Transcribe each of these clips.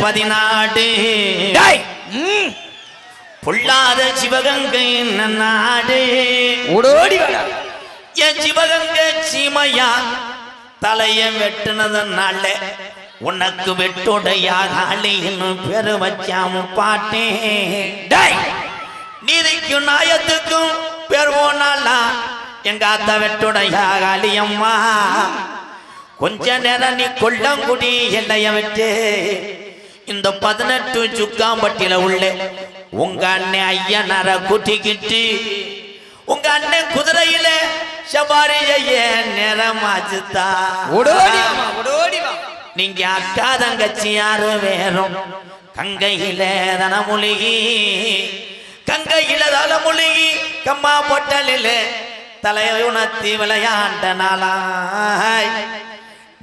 பதினாடு பொல்லாத சிவகங்கை நாடு ஓடோடி என் சிவகங்கை சீமையா தலைய வெட்டுனதுனால உனக்கு வெட்டுடையாக அழின்னு பெரு வச்சாம பாட்டேன் டேய். நீதிக்கும் நாயத்துக்கும் பேர் போனாலா எங்க அத்த வெட்டுடையாக அழியம்மா கொஞ்ச நேரம் நீ கொல்லங்குடி எல்லைய விட்டு. இந்த பதினெட்டு சுக்காம்பட்டியில உள்ள. உங்க அண்ணன் ஐயனார கூட்டிக்கிட்டு உங்க அண்ணன் குதிரையில செய்ய நேரமாச்சுதா. நீங்க அக்கா தங்கச்சி யாரு வேறும். கங்கையில தனமுழுகி கங்கையில தனமுழுகி கம்மா பொட்டலில தலையுணர்த்தி விளையாண்ட நாளாய்.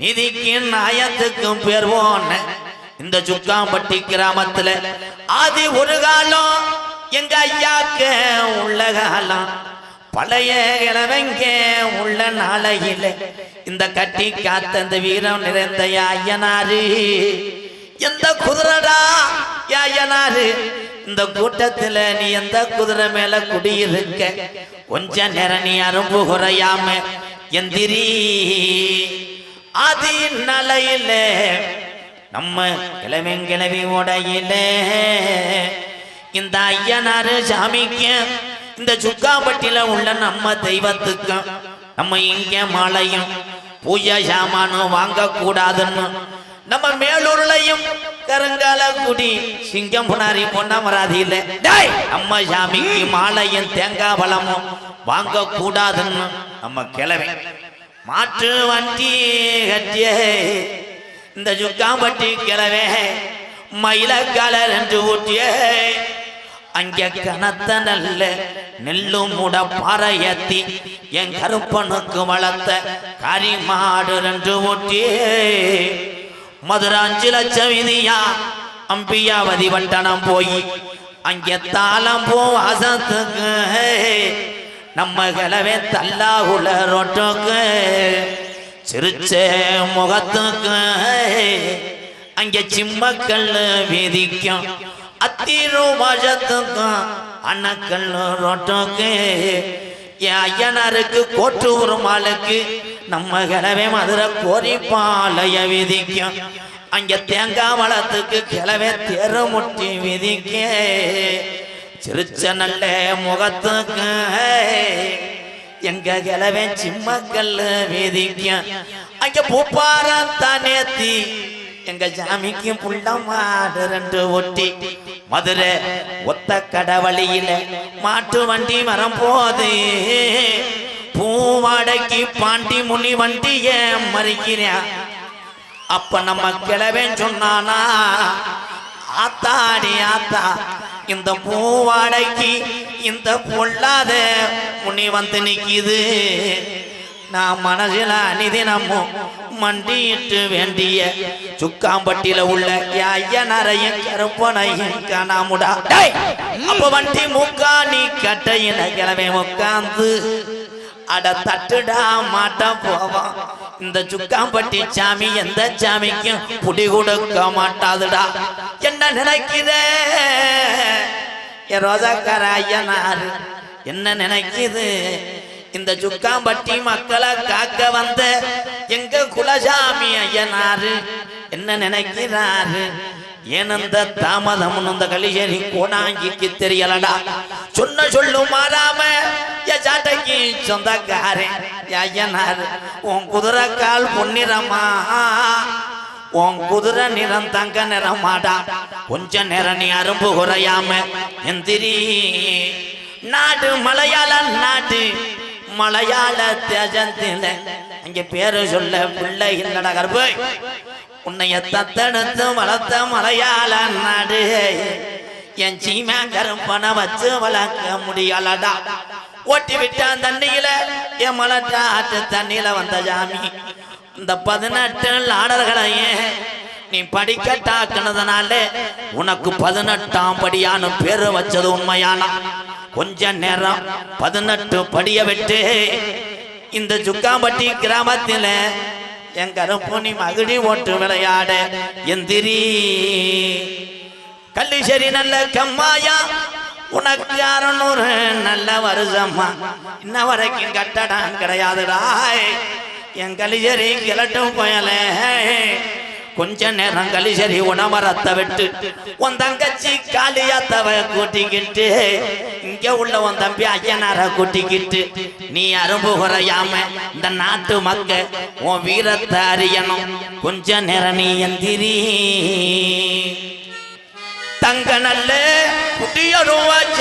நிதிக்கு நாயத்துக்கும் போன இந்த சுக்காம்பட்டி கிராமத்துல ஆதி ஒரு காலம். எங்க ஐயாக்க உள்ள காலம். பழைய இளவங்க உள்ள நாளையில இந்த கட்டி காத்த இந்த வீரம் நிறைந்த ஐயனாரு. எந்த குதிரடா ஐயனாரு? இந்த கூட்டத்துல நீ எந்த குதிரை மேல குடியிருக்க? கொஞ்ச நேரம் நீ அரும்பு குறையாம எந்திரி. அது நலையில நம்ம கிழவன் கிழவி உடையில. இந்த ஐயனாரு சாமிக்கு இந்த சுக்காம்பட்டியில உள்ள நம்ம தெய்வத்துக்கும் நம்ம இங்க மாலையும் பூஜை சாமானும் வாங்க கூடாதுன்னு நம்ம மேலூர்லயும் கருங்கால குடி சிங்கம் புனாரி பொன்னமராதியில. டேய் நம்ம சாமிக்கு மாலையும் தேங்காய் பழமும் வாங்க கூடாதுன்னு நம்ம கிளவி மாற்று வண்டி கட்டியே. இந்த சுக்காம்பட்டி கிளவே. மயிலக்கால என்று ஊற்றிய. அங்கே கனத்த நல்ல நெல்லும் முட பாறையத்தி என் கருப்பனுக்கு வளர்த்த கரிமாடு என்று ஊற்றியே. ஊட்டியே மதுரை லட்சம் விதியா அம்பியாவதி வட்டணம் போய் அங்கே தாளம் போ அசத்துக்கு நம்ம கிளவே உள்ள ரோட்டுக்கு. சிரிச்ச முகத்துக்கு. அங்கே சிம்மக்கல் வீதிக்கும் அத்திரு மஜத்துக்கும் அண்ணக்கல் ரோட்டோக்கு. என் ஐயனாருக்கு கோட்டு உருமாளுக்கு நம்ம கிளவே மதுரை கோரிப்பாலைய விதிக்கும். அங்கே தேங்காய் வளத்துக்கு கிளவே தெருமுட்டி விதிக்க. சிரிச்ச நல்ல முகத்துக்கு. எங்க கிளவே சிம்மக்கல்ல வேதிக்க அங்க பூப்பாரம் தானேத்தி எங்க ஜாமிக்கும் புள்ளமாடு ரெண்டு ஒட்டி. மதுரை ஒத்த கடவழியில மாட்டு வண்டி வரம் போது. பூவாடைக்கு பாண்டி முனி வண்டிய மறிக்கிறேன் அப்ப நம்ம கிளவன் சொன்னானா ஆத்தாடி ஆத்தா இந்த பூவாடைக்கு இந்த பொல்லாத முனி வந்து நிக்குது. நான் மனசில அனிதினமும் மண்டியிட்டு வேண்டிய சுக்காம்பட்டியில உள்ள ஐயனரையும் கருப்பனையும் காணாமுடா. அப்ப வண்டி முக்கா நீ கட்டையில கிழமை உட்காந்து அட தட்டுடா மாட்டா போவான். இந்த சுக்காம்பட்டி சாமி எந்த சாமிக்கும் புடி கொடுக்க மாட்டாதுடா. என்ன நினைக்கிற என் ரோஜாக்கார ஐயனார் என்ன நினைக்குது? இந்த சுக்காம்பட்டி மக்களை காக்க வந்த எங்க குலசாமி ஐயனாரு என்ன நினைக்கிறாரு? ஏனந்த தாமதம் இந்த கலிசேரி கோணாங்கிக்கு தெரியலடா? சொன்ன சொல்லு மாறாம ஜாட்டைக்கு சாட்டைக்கு சொந்தக்காரன் ஐயனாரு உன் குதிரை கால் பொன்னிறமா? உன் குதிரை நிறம் தங்க நிறமாடா. கொஞ்ச நேரம் நீ அரும்பு குறையாம எந்திரி. நாடு மலையாள நாடு மலையாள தேஜந்தில அங்க பேரு சொல்ல பிள்ளை இல்லடா கருப்பு. உன்னைய தத்தெடுத்து வளர்த்த மலையாள நாடு. என் சீமா கருப்பனை வச்சு வளர்க்க முடியலடா. ஓட்டி விட்டான் தண்ணியில என் மலட்டாட்டு தண்ணியில வந்த ஜாமி இந்த பதினெட்டு ஆடல்களையே நீ படிக்கட்டாக்குனதுனால உனக்கு பதினெட்டாம் படியான பேரு வச்சது உண்மையானா? கொஞ்ச நேரம் பதினெட்டு படிய விட்டு இந்த சுக்காம்பட்டி கிராமத்தில் என் கருப்பூனி மகிழி ஓட்டு விளையாட எந்திரி. கள்ளிசேரி நல்ல கம்மாயா உனக்கு அறுநூறு நல்ல வருஷம்மா. இன்ன வரைக்கும் கட்டடம் கிடையாதுடா என் கலிஜரி கிளட்டும் போயல கொஞ்ச நேரம் கலிசரி உணமரத்தை விட்டு உன் தங்கச்சி காளியாத்தவ கூட்டிக்கிட்டு இங்க உள்ள உன் தம்பி ஐயனார கூட்டிக்கிட்டு நீ அரும்பு குறையாம இந்த நாட்டு மக்க உன் வீரத்தை அறியணும். கொஞ்ச நேரம் நீ எந்திரி. தங்க நல்ல குட்டியருவாச்சு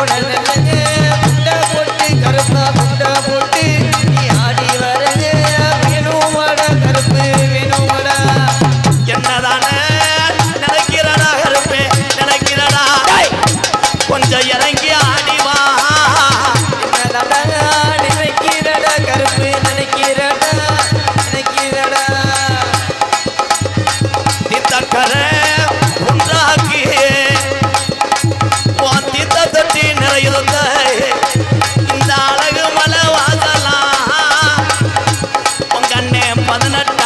உடனே Ramana.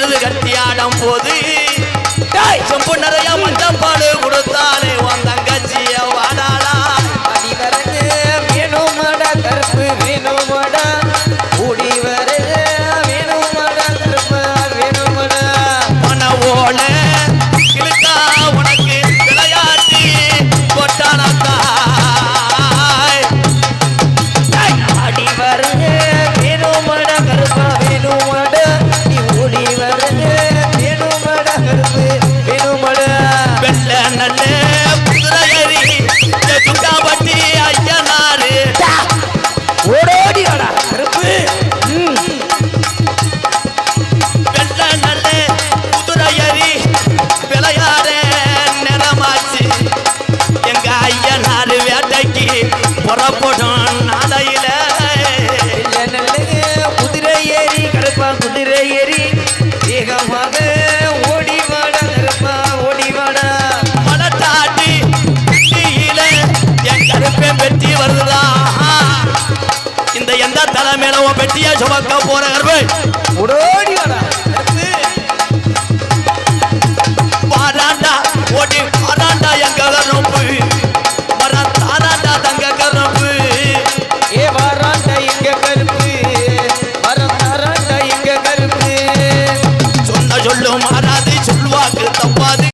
விருது கட்டியாடும் போது செம்பு நிறைய மஞ்சப்பாடு கொடுத்தாலே வந்தாங்க টিয়া সবার কাউ পরে কাটবে